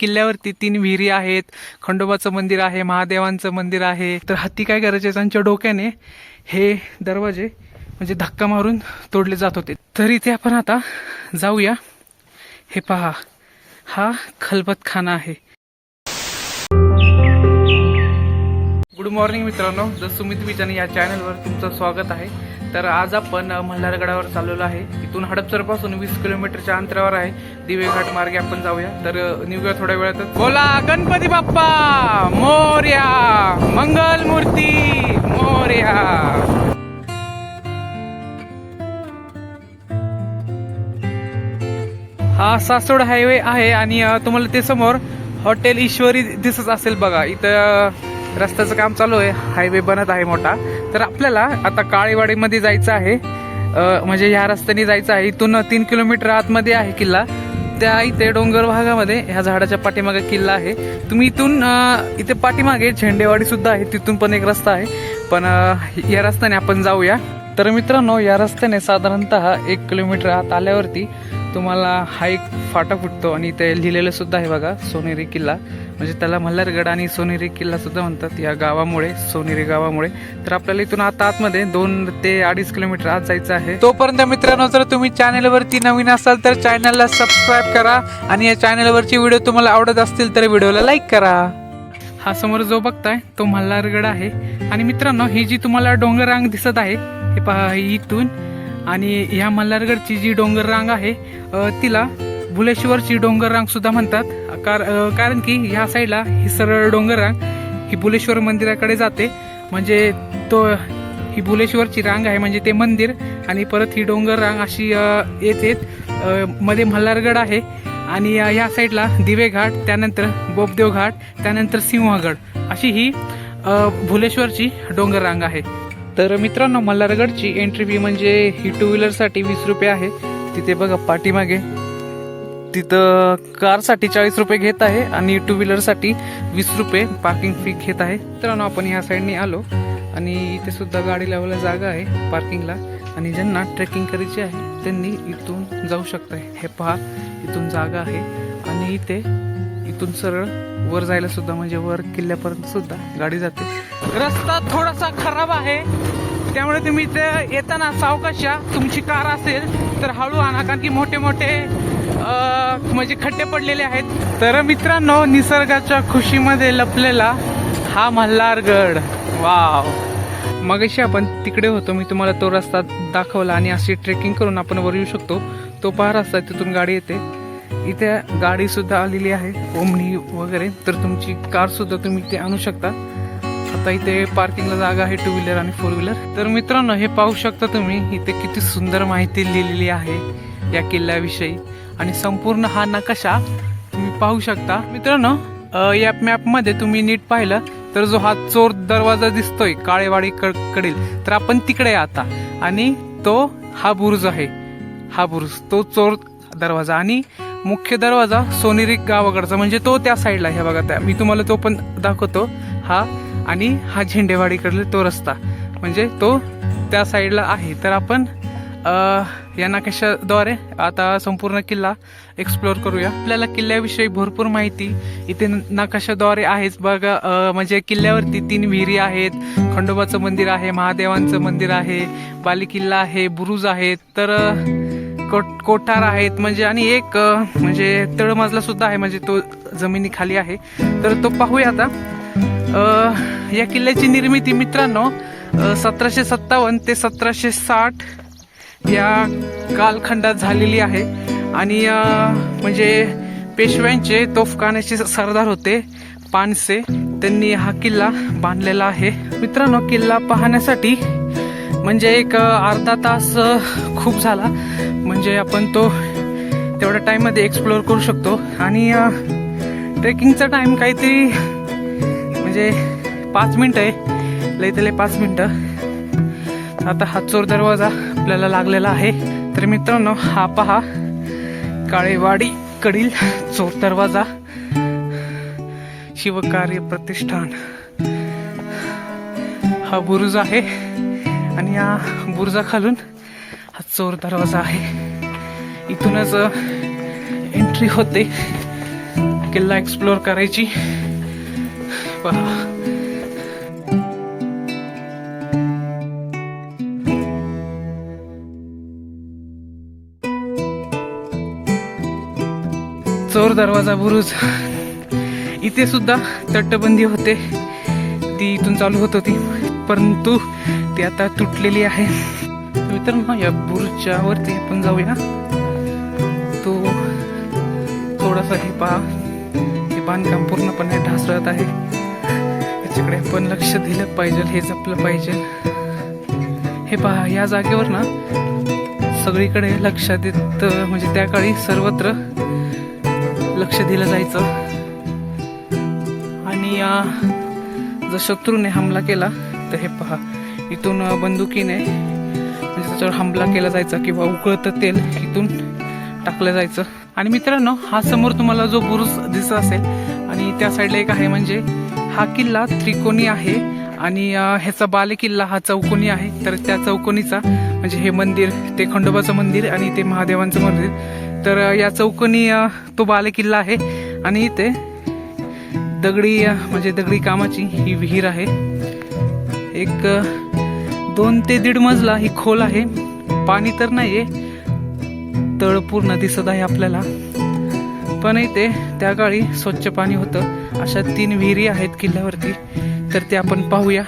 किल्ल्यावरती तीन विहिरी आहेत. खंडोबाचं मंदिर आहे महादेवांचं मंदिर आहे. तर हत्ती काय करायचे त्यांच्या डोक्याने? हे दरवाजे म्हणजे धक्का मारून तोडले जात होते. तर इथे आपण आता जाऊया. हे पहा हा खलबत खाना आहे. गुड मॉर्निंग मित्रांनो द सुमित विचान या चॅनलवर तुमचं स्वागत आहे. तर आज आपण मल्हारगडावर चाललेलो आहे. इथून हडपसरपासून वीस किलोमीटरच्या अंतरावर आहे. दिवेघाट मार्गे आपण जाऊया. तर निघूया थोड्या वेळातच. बोला गणपती बाप्पा! मोर्या! मंगल मूर्ती! मोर्या! हा सासवड हायवे आहे आणि तुम्हाला ते समोर हॉटेल ईश्वरी दिसत असेल बघा. इथं रस्त्याचं काम चालू आहे. हायवे बनत आहे मोठा. तर आपल्याला आता काळेवाडीमध्ये जायचं आहे. म्हणजे ह्या रस्त्याने जायचं आहे. इथून तीन किलोमीटर आतमध्ये आहे किल्ला. त्या इथे डोंगर भागामध्ये ह्या झाडाच्या पाठीमागे किल्ला आहे. तुम्ही इथून इथे पाठीमागे झेंडेवाडी सुद्धा आहे. तिथून पण एक रस्ता आहे. पण या रस्त्याने आपण जाऊया. तर मित्रांनो या रस्त्याने साधारणतः एक किलोमीटर आत आल्यावरती तुम्हाला हा एक फाटा फुटतो आणि ते लिहिलेलं सुद्धा आहे बघा सोनेरी किल्ला. म्हणजे त्याला मल्हारगड आणि सोनेरी किल्ला सुद्धा म्हणतात या गावामुळे सोनेरी गावामुळे. तर आपल्याला इथून आता आतमध्ये दोन ते अडीच किलोमीटर आत जायचं आहे. तोपर्यंत मित्रांनो जर तुम्ही चॅनलवरती नवीन असाल तर चॅनलला सबस्क्राईब करा आणि या चॅनलवरचे व्हिडिओ तुम्हाला आवडत असतील तर व्हिडिओला लाईक करा. हा समोर जो बघताय तो मल्हारगड आहे. आणि मित्रांनो ही जी तुम्हाला डोंगर रांग दिसत आहे हे पहा इथून आणि ह्या मल्हारगडची जी डोंगर रांग आहे तिला भुलेश्वरची डोंगर रांग सुद्धा म्हणतात. कार कारण की ह्या साईडला ही सरळ डोंगर रांग ही भुलेश्वर मंदिराकडे जाते. म्हणजे तो ही भुलेश्वरची रांग आहे म्हणजे ते मंदिर आणि परत ही डोंगर रांग अशी येत येत मध्ये मल्हारगड आहे आणि ह्या साईडला दिवे घाट त्यानंतर बोपदेव घाट त्यानंतर सिंहगड अशी ही भुलेश्वरची डोंगर रांग आहे. तर मित्रांनो मल्हारगडची एंट्री फी म्हणजे ही टू व्हीलरसाठी वीस रुपये आहे. तिथे बघा पाठीमागे. तिथं कारसाठी चाळीस रुपये घेत आहे आणि टू व्हीलरसाठी वीस रुपये पार्किंग फी घेत आहे. मित्रांनो आपण ह्या साईडने आलो आणि इथे सुद्धा गाडी लावायला जागा आहे पार्किंगला आणि ज्यांना ट्रेकिंग करायची आहे त्यांनी इथून जाऊ शकताय. हे पहा इथून जागा आहे. आणि इथे इथून सरळ वर जायला सुद्धा म्हणजे वर किल्ल्यापर्यंत सुद्धा गाडी जाते. रस्ता थोडासा खराब आहे. त्यामुळे तुम्ही इथे येताना सावकाशा तुमची कार असेल तर हळू आणा कारण की मोठे मोठे म्हणजे खड्डे पडलेले आहेत. तर मित्रांनो निसर्गाच्या खुशीमध्ये लपलेला हा मल्हारगड. वाव. मगाशी आपण तिकडे होतो मी तुम्हाला तो रस्ता दाखवला आणि अशी ट्रेकिंग करून आपण वर येऊ शकतो. तो पहा रस्ता तिथून गाडी येते. इथे गाडी सुद्धा आलेली आहे ओमनी वगैरे. तर तुमची कार सुद्धा तुम्ही इथे आणू शकता. आता इथे पार्किंगला जागा आहे टू व्हीलर आणि फोर व्हीलर तर मित्रांनो हे पाहू शकता तुम्ही इथे किती सुंदर माहिती लिहिलेली आहे या किल्ल्याविषयी. आणि संपूर्ण हा नकाशा तुम्ही पाहू शकता. मित्रांनो या या मॅपमध्ये तुम्ही नीट पाहिलं तर जो हा चोर दरवाजा दिसतोय काळेवाडी कडील तर आपण तिकडे आता. आणि तो हा बुरुज आहे. हा बुरुज तो चोर दरवाजा. आणि मुख्य दरवाजा सोनेरी गावाकडचा म्हणजे तो त्या साईडला ह्या हे बघा मी तुम्हाला तो पण दाखवतो. हा आणि हा झेंडेवाडीकडले तो रस्ता. म्हणजे तो त्या साईडला आहे. तर आपण या नकाशाद्वारे आता संपूर्ण किल्ला एक्सप्लोअर करूया. आपल्याला किल्ल्याविषयी भरपूर माहिती इथे नकाशाद्वारे आहेच. बघा म्हणजे किल्ल्यावरती तीन विहिरी आहेत. खंडोबाचं मंदिर आहे महादेवांचं मंदिर आहे बालिकिल्ला आहे बुरुज आहेत. तर कोठार आहेत म्हणजे आणि एक म्हणजे तळमजला सुद्धा आहे म्हणजे तो जमिनी खाली आहे. तर तो पाहूया आता. या किल्ल्याची निर्मिती मित्रांनो सतराशे सत्तावन्न ते सतराशे साठ या कालखंडात झालेली आहे. आणि म्हणजे पेशव्यांचे तोफखान्याचे सरदार होते पानसे. त्यांनी हा किल्ला बांधलेला आहे. मित्रांनो किल्ला पाहण्यासाठी म्हणजे एक अर्धा तास खूप झाला. म्हणजे आपण तो तेवढ्या टाईममध्ये एक्सप्लोअर करू शकतो. आणि ट्रेकिंगचा टाईम काहीतरी म्हणजे पाच मिनटं आहे. लईतले पाच मिनटं. आता हा चोर दरवाजा आपल्याला लागलेला आहे. तर मित्रांनो हा पहा. काळेवाडी कडील चोर दरवाजा. शिवकार्य प्रतिष्ठान. हा बुरुज आहे. आणि या बुरुजाखालून हा चोर दरवाजा आहे. इथूनच एंट्री होते. किल्ला एक्सप्लोअर करायची. पहा. चोर दरवाजा बुरुज. इथे सुद्धा तटबंदी होते. ती इथून चालू होत होती. परंतु ती आता तुटलेली आहे. मित्रांनो या बुरुजच्या आपण जाऊया. तो थोडासा हे पहा हे बांधकाम पूर्णपणे ढासळत आहे. त्याच्याकडे आपण लक्ष दिलं पाहिजे हे जपलं पाहिजे. हे पहा या जागेवर ना सगळीकडे लक्ष देत म्हणजे त्या काळी सर्वत्र लक्ष दिलं जायचं. आणि या जर शत्रूने हमला केला तर हे पहा इथून बंदुकीने म्हणजे त्याच्यावर हमला केला जायचा किंवा उकळतं तेल इथून टाकलं जायचं. आणि मित्रांनो हा समोर तुम्हाला जो बुरुज दिसत असेल आणि त्या साईडला एक आहे म्हणजे हा किल्ला त्रिकोणी आहे. आणि ह्याचा बाले किल्ला हा चौकोनी आहे. तर त्या चौकोनीचा म्हणजे हे मंदिर ते खंडोबाचं मंदिर आणि ते महादेवांचं मंदिर. तर या चौकोनी तो बाले किल्ला आहे. आणि इथे दगडी म्हणजे दगडी कामाची ही विहीर आहे. एक दोन ते दीड मजला ही खोल आहे. पाणी तर नाही आहे तळ पूर्ण दिसत आहे आपल्याला. पण इथे त्या काळी स्वच्छ पाणी होतं. अशा तीन विहिरी आहेत किल्ल्यावरती. तर ते आपण पाहूया.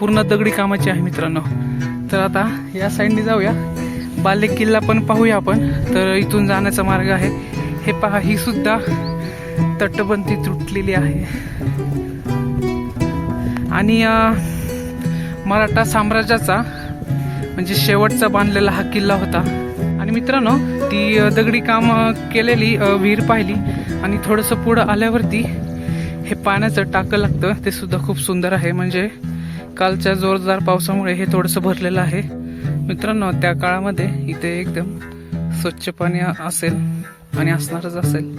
पूर्ण दगडी कामाची आहे मित्रांनो. तर आता या साईडने जाऊया. बाले किल्ला पण पाहूया आपण. तर इथून जाण्याचा मार्ग आहे. हे पहा ही सुद्धा तटबंदी तुटलेली आहे. आणि मराठा साम्राज्याचा म्हणजे शेवटचा बांधलेला हा किल्ला होता. आणि मित्रांनो ती दगडी काम केलेली विहीर पाहिली आणि थोडंसं पुढं आल्यावरती हे पाण्याचं टाकं लागतं. ते सुद्धा खूप सुंदर आहे. म्हणजे कालच्या जोरदार पावसामुळे हे थोडंसं भरलेलं आहे. मित्रांनो त्या काळामध्ये इथे एकदम स्वच्छ पाणी असेल आणि असणारच असेल.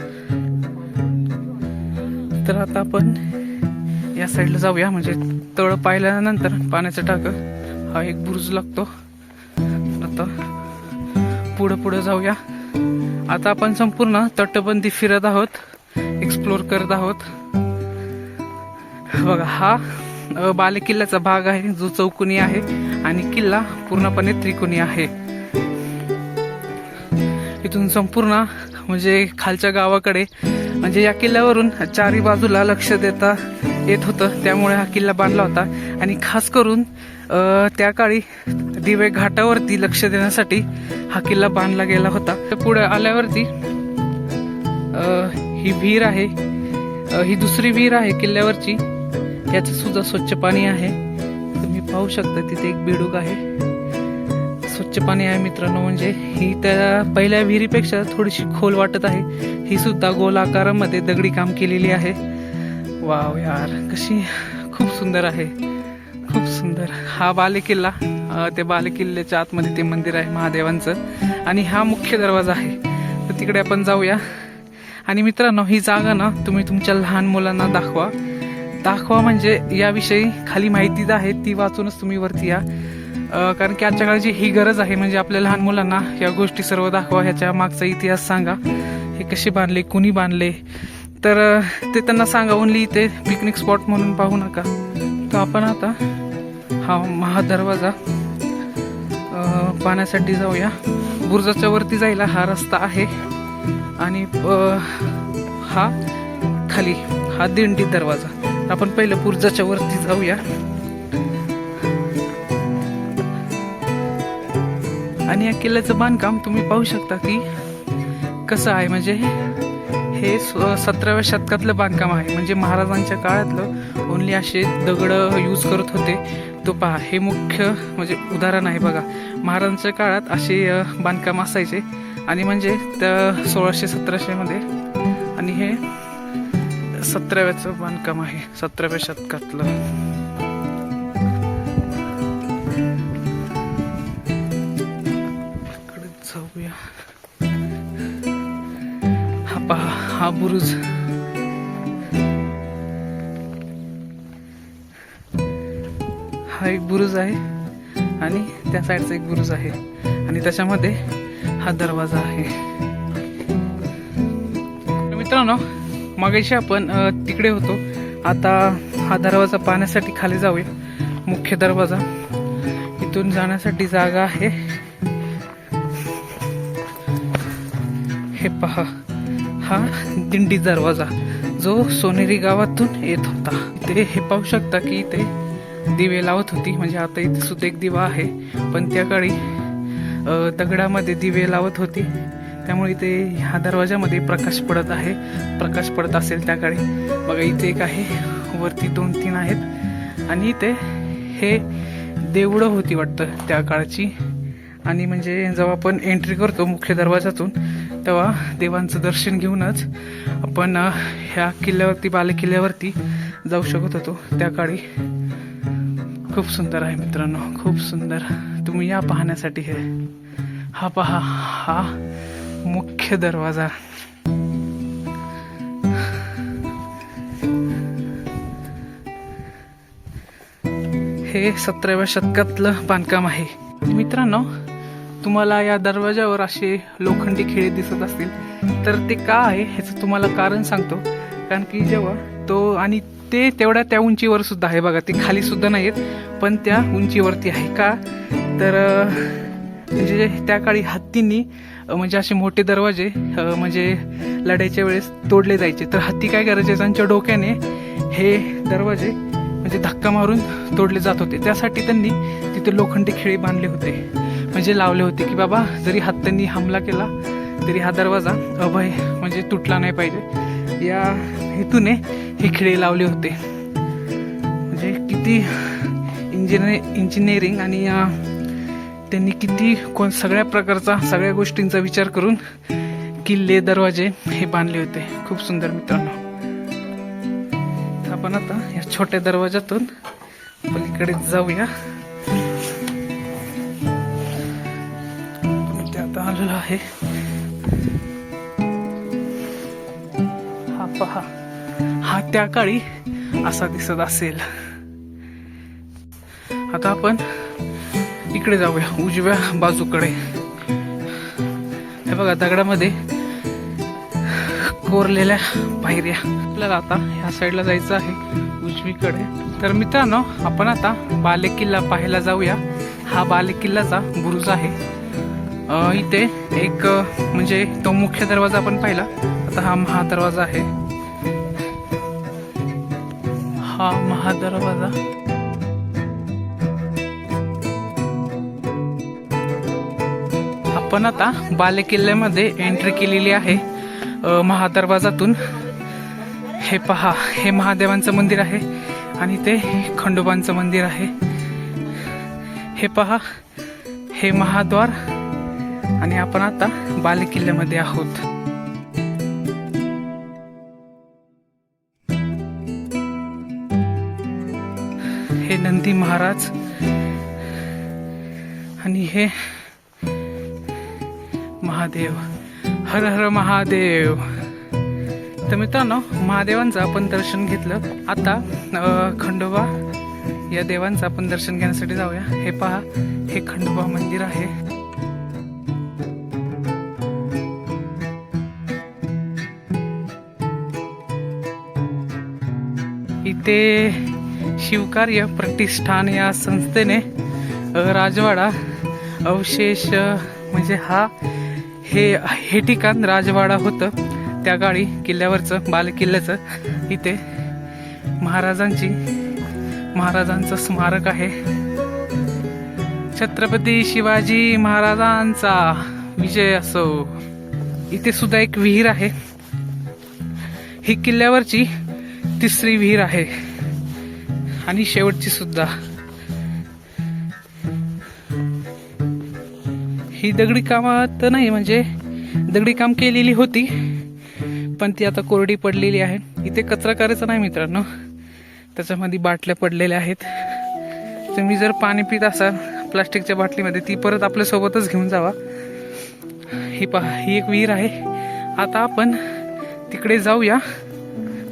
तर आता आपण या साईडला जाऊया. म्हणजे तळ पाहिल्यानंतर पाण्याचं टाकं. हा एक बुरुज लागतो. आता पुढं पुढं जाऊया. आता आपण संपूर्ण तटबंदी फिरत आहोत. एक्सप्लोर करत आहोत. बघा हा बालेकिल्ल्याचा भाग आहे जो चौकोनी आहे आणि किल्ला पूर्णपणे त्रिकोणी आहे. इथून संपूर्ण म्हणजे खालच्या गावाकडे म्हणजे या किल्ल्यावरून चारी बाजूला लक्ष देता येत होतं त्यामुळे हा किल्ला बांधला होता. आणि खास करून त्या काळी दिवे घाटावरती लक्ष देण्यासाठी हा किल्ला बांधला गेला होता. तर पुढे आल्यावरती ही विहीर आहे. ही दुसरी विहीर आहे किल्ल्यावरची. याचं सुद्धा स्वच्छ पाणी आहे. तुम्ही पाहू शकता तिथे एक बेडूक आहे. स्वच्छ पाणी आहे मित्रांनो म्हणजे ही त्या पहिल्या विहिरीपेक्षा थोडीशी खोल वाटत आहे. ही सुद्धा गोल आकारामध्ये दगडी काम केलेली आहे. वाव यार कशी खूप सुंदर आहे. खूप सुंदर. हा बालेकिल्ला त्या ते बालेकिल्ल्याच्या आतमध्ये ते मंदिर आहे महादेवांचं. आणि हा मुख्य दरवाजा आहे. तर तिकडे आपण जाऊया. आणि मित्रांनो ही जागा ना तुम्ही तुमच्या लहान मुलांना दाखवा. दाखवा म्हणजे याविषयी खाली माहिती आहे ती वाचूनच तुम्ही वरती या. कारण की आजच्या काळची ही गरज आहे म्हणजे आपल्या लहान मुलांना या गोष्टी सर्व दाखवा ह्याच्या मागचा इतिहास सांगा. हे कसे बांधले कुणी बांधले तर ते त्यांना सांगा ओनली इथे पिकनिक स्पॉट म्हणून पाहू नका. तर आपण आता हा महादरवाजा पाहण्यासाठी जाऊया. बुर्जाच्या वरती जायला हा रस्ता आहे. आणि हा खाली हा दिंडी दरवाजा. आपण पहिलं बुर्जाच्या वरती जाऊया. आणि या किल्ल्याचं बांधकाम तुम्ही पाहू शकता की कसं आहे. म्हणजे हे सतराव्या शतकातलं बांधकाम आहे. म्हणजे महाराजांच्या काळातलं ओन्ली असे दगड यूज करत होते. तो पहा हे मुख्य म्हणजे उदाहरण आहे बघा. महाराजांच्या काळात असे बांधकाम असायचे. आणि म्हणजे त्या सोळाशे सतराशेमध्ये आणि हे सतराव्याचं बांधकाम आहे. सतराव्या शतकातलं. बुरुज हा एक बुरुज आहे आणि त्या साईडचा एक बुरुज आहे. आणि त्याच्यामध्ये हा दरवाजा आहे. मित्रांनो मागाशी आपण तिकडे होतो. आता हा दरवाजा पाहण्यासाठी खाली जाऊया. मुख्य दरवाजा. इथून जाण्यासाठी जागा आहे. हे पहा. हा दिंडी दरवाजा जो सोनेरी गावातून येत होता. ते हे पाहू शकता की इथे दिवे लावत होती. म्हणजे आता इथे सुद्धा एक दिवा आहे. पण त्या काळी दगडामध्ये दिवे लावत होती. त्यामुळे इथे ह्या दरवाजामध्ये प्रकाश पडत आहे. प्रकाश पडत असेल त्या काळी. बघा इथे एक आहे. वरती दोन तीन आहेत. आणि इथे हे देवळं होती वाटतं त्या काळची. आणि म्हणजे जेव्हा आपण एंट्री करतो मुख्य दरवाजातून तेव्हा देवांचं दर्शन घेऊनच आपण ह्या किल्ल्यावरती बाले किल्ल्यावरती जाऊ शकत होतो. त्या काळी खूप सुंदर आहे मित्रांनो खूप सुंदर. तुम्ही या पाहण्यासाठी हे हा पहा हा मुख्य दरवाजा. हे सतराव्या शतकातलं बांधकाम आहे. मित्रांनो तुम्हाला या दरवाजावर असे लोखंडी खिळे दिसत असतील तर ते का आहे ह्याचं तुम्हाला कारण सांगतो. कारण की जेव्हा तो आणि ते तेवढ्या त्या उंचीवर सुद्धा आहे बघा ते खाली सुद्धा नाहीत पण त्या उंचीवरती आहे. का? तर म्हणजे त्या काळी हत्तींनी म्हणजे असे मोठे दरवाजे म्हणजे लढाईच्या वेळेस तोडले जायचे. तर हत्ती काय करायचे? त्यांच्या डोक्याने हे दरवाजे म्हणजे धक्का मारून तोडले जात होते. त्यासाठी त्यांनी तिथे लोखंडी खिळे बांधले होते. म्हणजे लावले होते की बाबा जरी हत्तींनी हमला केला तरी हा दरवाजा अभय म्हणजे तुटला नाही पाहिजे. या हेतूने हे खिळे लावले होते. म्हणजे किती इंजिनिअर इंजिनिअरिंग आणि त्यांनी किती कोण सगळ्या प्रकारचा सगळ्या गोष्टींचा विचार करून किल्ले दरवाजे हे बांधले होते. खूप सुंदर मित्रांनो. तर आपण आता या छोट्या दरवाजातून पलीकडे जाऊया. आलेलो आहे. हा पहा. हा त्या काळी असा दिसत असेल. आता आपण इकडे जाऊया उजव्या बाजूकडे. हे बघा दगडामध्ये कोरलेल्या पायऱ्या. आपल्याला आता ह्या साईडला जायचं आहे उजवीकडे. तर मित्रांनो आपण आता बालेकिल्ला पाहायला जाऊया. हा बालेकिल्ल्याचा बुरुज आहे. इथे एक म्हणजे तो मुख्य दरवाजा आपण पाहिला. आता हा महादरवाजा आहे. हा महादरवाजा. आपण आता बालेकिल्ल्यामध्ये एंट्री केलेली आहे महादरवाजातून. हे पहा हे महादेवांचं मंदिर आहे आणि ते खंडोबांचं मंदिर आहे. हे पहा हे महाद्वार आणि आपण आता बाले किल्ल्यामध्ये आहोत. हे नंदी महाराज आणि हे महादेव. हर हर महादेव. तर मित्रांनो महादेवांचं आपण दर्शन घेतलं. आता खंडोबा या देवांचं आपण दर्शन घेण्यासाठी जाऊया. हे पहा हे खंडोबा मंदिर आहे. ते शिवकार्य प्रतिष्ठान या संस्थेने राजवाडा अवशेष म्हणजे हा हे हे ठिकाण राजवाडा होतं. त्या काळी किल्ल्यावरचं बालकिल्ल्याचं इथे महाराजांची महाराजांचं स्मारक आहे. छत्रपती शिवाजी महाराजांचा विजय असो. इथे सुद्धा एक विहीर आहे. ही किल्ल्यावरची तिसरी विहीर आहे. आणि शेवटची सुद्धा. ही दगडी कामात नाही म्हणजे दगडी काम केलेली होती पण ती आता कोरडी पडलेली आहे. इथे कचरा करायचा नाही मित्रांनो. त्याच्यामध्ये बाटल्या पडलेल्या आहेत. तुम्ही जर पाणी पित असाल प्लास्टिकच्या बाटलीमध्ये ती परत आपल्या सोबतच घेऊन जावा. ही पहा ही एक विहीर आहे. आता आपण तिकडे जाऊया.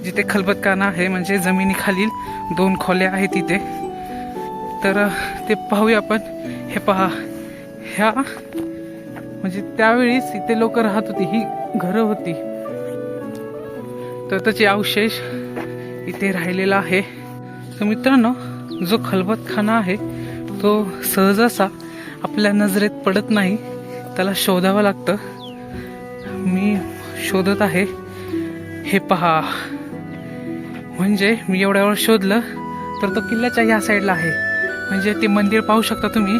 जिथे खलबतखाना आहे म्हणजे जमिनीखालील दोन खोल्या आहेत तिथे तर ते पाहूया आपण. हे पहा. ह्या म्हणजे त्यावेळीस इथे लोक राहत होती. ही घरं होती. तर त्याचे अवशेष इथे राहिलेला आहे. तर मित्रांनो जो खलबतखाना आहे तो सहजासा आपल्या नजरेत पडत नाही. त्याला शोधावं लागतं. मी शोधत आहे. हे पहा. म्हणजे मी एवढ्या वेळ शोधलं तर तो किल्ल्याच्या ह्या साईडला आहे. म्हणजे ते मंदिर पाहू शकता तुम्ही.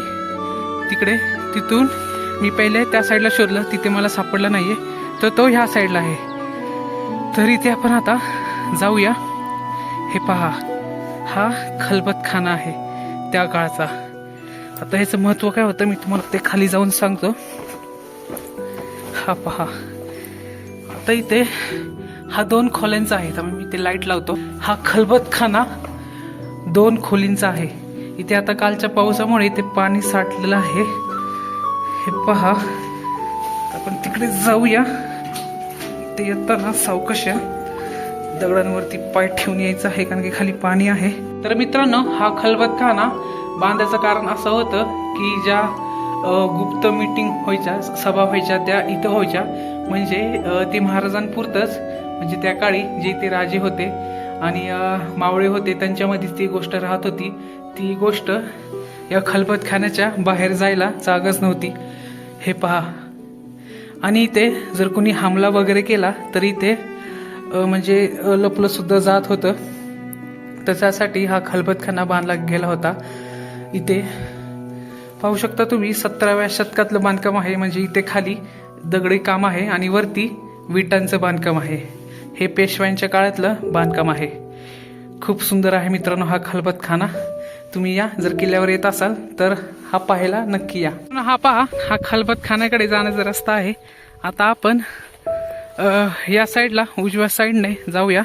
तिकडे तिथून मी पहिले त्या साईडला शोधलं तिथे मला सापडलं नाहीये तर तो ह्या साईडला आहे. तर इथे आपण आता जाऊया. हे पहा हा खलबतखाना आहे त्या काळचा आता ह्याचं महत्त्व काय होतं मी तुम्हाला ते खाली जाऊन सांगतो. हा पहा. आता इथे हा दोन खोल्यांचा आहे. त्यामुळे मी ते लाइट लावतो. हा खलबतखाना दोन खोलींचा आहे. इथे आता कालच्या पावसामुळे इथे पाणी साठलेलं आहे. हे पहा. आपण तिकडे जाऊया. ते येताना सावकाश दगडांवरती पाय ठेवून यायचं आहे कारण की खाली पाणी आहे. तर मित्रांनो हा खलबतखाना बांधायचं कारण असं होतं की ज्या गुप्त मीटिंग व्हायच्या सभा व्हायच्या त्या इथं व्हायच्या. म्हणजे ते महाराजांपुरतंच म्हणजे त्या काळी जे ते राजे होते आणि मावळे होते त्यांच्यामध्येच ती गोष्ट राहत होती. ती गोष्ट या खलबतखान्याच्या बाहेर जायला जागच नव्हती. हे पहा. आणि इथे जर कोणी हमला वगैरे केला तर इथे म्हणजे लपलंसुद्धा लपलं सुद्धा जात होतं. त्याच्यासाठी हा खलबतखाना बांधला गेला होता. इथे पाहू शकता तुम्ही सतराव्या शतकातलं बांधकाम आहे. म्हणजे इथे खाली दगडी काम आहे आणि वरती विटांचं बांधकाम आहे. हे पेशव्यांच्या काळातलं बांधकाम आहे. खूप सुंदर आहे मित्रांनो हा खलबतखाना तुम्ही या जर किल्ल्यावर येत असाल तर हा पाहायला नक्की या. हा पहा हा खलबतखान्याकडे जाण्याचा रस्ता आहे. आता आपण या साईडला उजव्या साईडने जाऊया.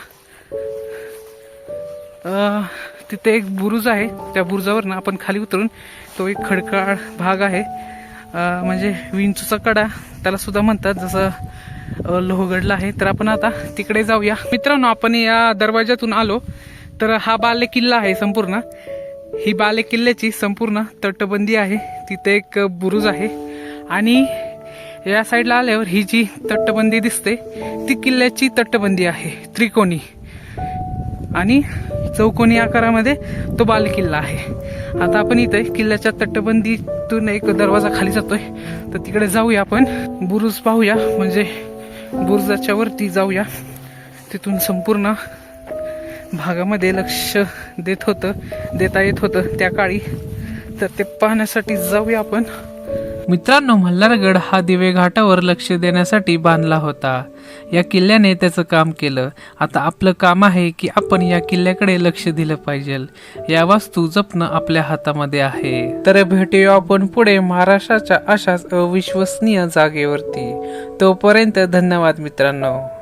तिथे एक बुरुज आहे. त्या बुरुजावरनं आपण खाली उतरून तो एक खडकाळ भाग आहे. म्हणजे विंचूचा कडा त्याला सुद्धा म्हणतात जसं लोहगडला आहे. तर आपण आता तिकडे जाऊया. मित्रांनो आपण या दरवाज्यातून आलो. तर हा बाले किल्ला आहे संपूर्ण. ही बाले किल्ल्याची संपूर्ण तटबंदी आहे. तिथे एक बुरुज आहे. आणि या साईडला आल्यावर ही जी तटबंदी दिसते ती किल्ल्याची तटबंदी आहे. त्रिकोणी. आणि चौकोनी आकारामध्ये तो बालकिल्ला आहे. आता आपण इथे किल्ल्याच्या तटबंदीतून एक दरवाजा खाली जातोय. तर तिकडे जाऊया आपण. बुरुज पाहूया. म्हणजे बुरुजाच्या वरती जाऊया. तिथून संपूर्ण भागामध्ये लक्ष देत होतं देता येत होतं त्या काळी. तर ते पाहण्यासाठी जाऊया आपण. मित्रांनो मल्हारगड हा दिवे घाटावर लक्ष देण्यासाठी बांधला होता. या किल्ल्याने त्याचं काम केलं. आता आपलं काम आहे की आपण या किल्ल्याकडे लक्ष दिलं पाहिजे. या वास्तू जपणं आपल्या हातामध्ये आहे. तर भेटूया आपण पुढे महाराष्ट्राच्या अशाच अविश्वसनीय जागेवरती. तोपर्यंत धन्यवाद मित्रांनो.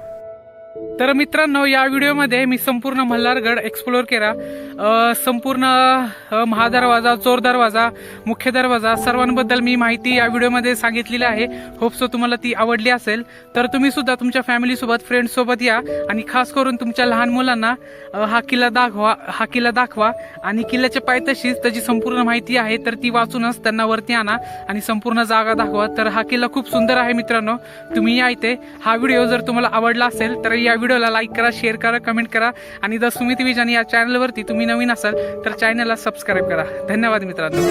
तर मित्रांनो या व्हिडिओमध्ये मी संपूर्ण मल्हारगड एक्सप्लोअर केला. संपूर्ण महादरवाजा चोर दरवाजा मुख्य दरवाजा सर्वांबद्दल मी माहिती या व्हिडिओमध्ये सांगितलेली आहे. होप सो तुम्हाला ती आवडली असेल. तर तुम्ही सुद्धा तुमच्या फॅमिलीसोबत फ्रेंड्ससोबत या आणि खास करून तुमच्या लहान मुलांना हा किल्ला दाखवा हा किल्ला दाखवा आणि किल्ल्याच्या पायथ्याशीच त्याची संपूर्ण माहिती आहे तर ती वाचूनच त्यांना वरती आणा आणि संपूर्ण जागा दाखवा. तर हा किल्ला खूप सुंदर आहे मित्रांनो. तुम्ही या इथे हा व्हिडिओ जर तुम्हाला आवडला असेल तर या व्हिडिओला लाईक करा शेअर करा कमेंट करा. आणि द सुमित विजानी या चॅनलवरती तुम्ही नवीन असाल तर चॅनलला सबस्क्राईब करा. धन्यवाद मित्रांनो.